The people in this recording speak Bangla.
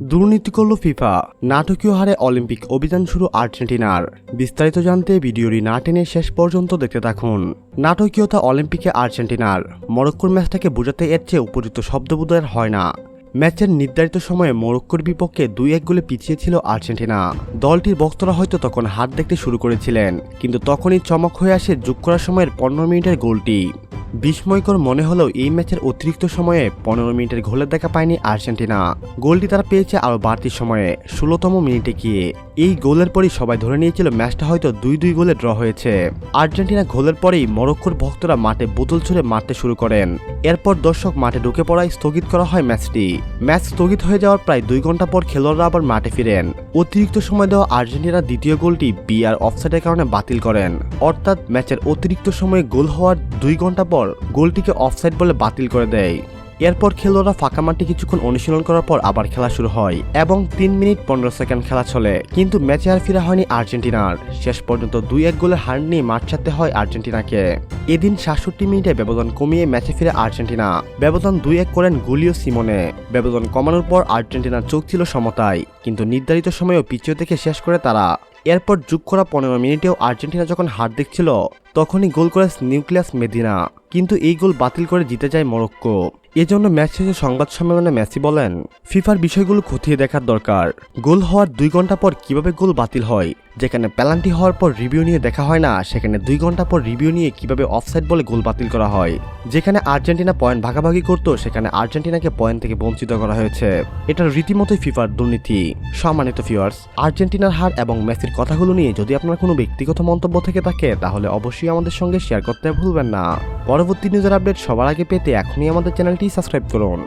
দুর্নীতি করল ফিফা, নাটকীয় হারে অলিম্পিক অভিযান শুরু আর্জেন্টিনার। বিস্তারিত জানতে ভিডিওটি না টেনে শেষ পর্যন্ত দেখতে থাকুন। নাটকীয়তা অলিম্পিকে আর্জেন্টিনার। মরক্কোর ম্যাচটাকে বোঝাতে এর চেয়ে উপযুক্ত শব্দবোধের হয় না। ম্যাচের নির্ধারিত সময়ে মরক্কোর বিপক্ষে দুই এক গোলে পিছিয়ে ছিল আর্জেন্টিনা। দলটির বক্তরা হয়তো তখন হাত দেখতে শুরু করেছিলেন, কিন্তু তখনই চমক হয়ে আসে যোগ করার সময়ের পনেরো মিনিটের গোলটি। বিস্ময়কর মনে হলেও এই ম্যাচের অতিরিক্ত সময়ে পনেরো মিনিটের গোলের দেখা পায়নি আর্জেন্টিনা। গোলটি তারা পেয়েছে আরও বাড়তি সময়ে, ষোলোতম মিনিটে গিয়ে। এই গোলের পরই সবাই ধরে নিয়েছিল ম্যাচটা হয়তো দুই দুই গোলে ড্র হয়েছে। আর্জেন্টিনা গোলের পরেই মরক্কোর ভক্তরা মাঠে বোতল ছুড়ে মারতে শুরু করেন। এরপর দর্শক মাঠে ঢুকে পড়ায় স্থগিত করা হয় ম্যাচটি। ম্যাচ স্থগিত হয়ে যাওয়ার প্রায় দুই ঘণ্টা পর খেলোয়াড়রা আবার মাঠে ফিরেন। অতিরিক্ত সময় দেওয়া আর্জেন্টিনার দ্বিতীয় গোলটি বিআর অফসাইডের কারণে বাতিল করেন। অর্থাৎ ম্যাচের অতিরিক্ত সময়ে গোল হওয়ার দুই ঘণ্টা পর গোলটিকে অফসাইড বলে বাতিল করে দেয়। এরপর খেলোয়াড়রা ফাঁকা মাঠে কিছুক্ষণ অনুশীলন করার পর আবার খেলা শুরু হয় এবং তিন মিনিট পনেরো সেকেন্ড খেলা চলে। কিন্তু ম্যাচে আর ফিরা হয়নি আর্জেন্টিনার। শেষ পর্যন্ত দুই এক গোলে হার নিয়ে মাঠ ছাড়তে হয় আর্জেন্টিনাকে। এদিন সাতষট্টি মিনিটে ব্যবধান কমিয়ে ম্যাচে ফিরে আর্জেন্টিনা। ব্যবধান দুই এক করেন গুলিও সিমনে। ব্যবধান কমানোর পর আর্জেন্টিনার চোখ ছিল সমতায়। কিন্তু নির্ধারিত সময়ও পিছিয়ে দেখে শেষ করে তারা। এরপর যুগ করা পনেরো মিনিটেও আর্জেন্টিনা যখন হার দেখছিল, তখনই গোল করে নিউক্লিয়াস মেদিনা। কিন্তু এই গোল বাতিল করে জিতে যায় মরক্কো। এজন্য ম্যাচ শেষে সংবাদ সম্মেলনে মেসি বলেন, ফিফার বিষয়গুলো খতিয়ে দেখার দরকার। গোল হওয়ার দুই ঘণ্টা পর কীভাবে গোল বাতিল হয়? যেখানে পেনাল্টি হওয়ার পর রিভিউ নিয়ে দেখা হয় না, সেখানে দুই ঘণ্টা পর রিভিউ নিয়ে কীভাবে অফসাইড বলে গোল বাতিল করা হয়? যেখানে আর্জেন্টিনা পয়েন্ট ভাগাভাগি করতো, সেখানে আর্জেন্টিনাকে পয়েন্ট থেকে বঞ্চিত করা হয়েছে। এটা রীতিমতোই ফিফার দুর্নীতি। সম্মানিত ফিওয়ার্স আর্জেন্টিনার হার এবং মেসির কথাগুলো নিয়ে যদি আপনার কোনো ব্যক্তিগত মন্তব্য থেকে থাকে, তাহলে অবশ্যই আমাদের সঙ্গে শেয়ার করতে ভুলবেন না। পরবর্তী নিউজের আপডেট সবার আগে পেতে এখনই আমাদের চ্যানেলটি সাবস্ক্রাইব করুন।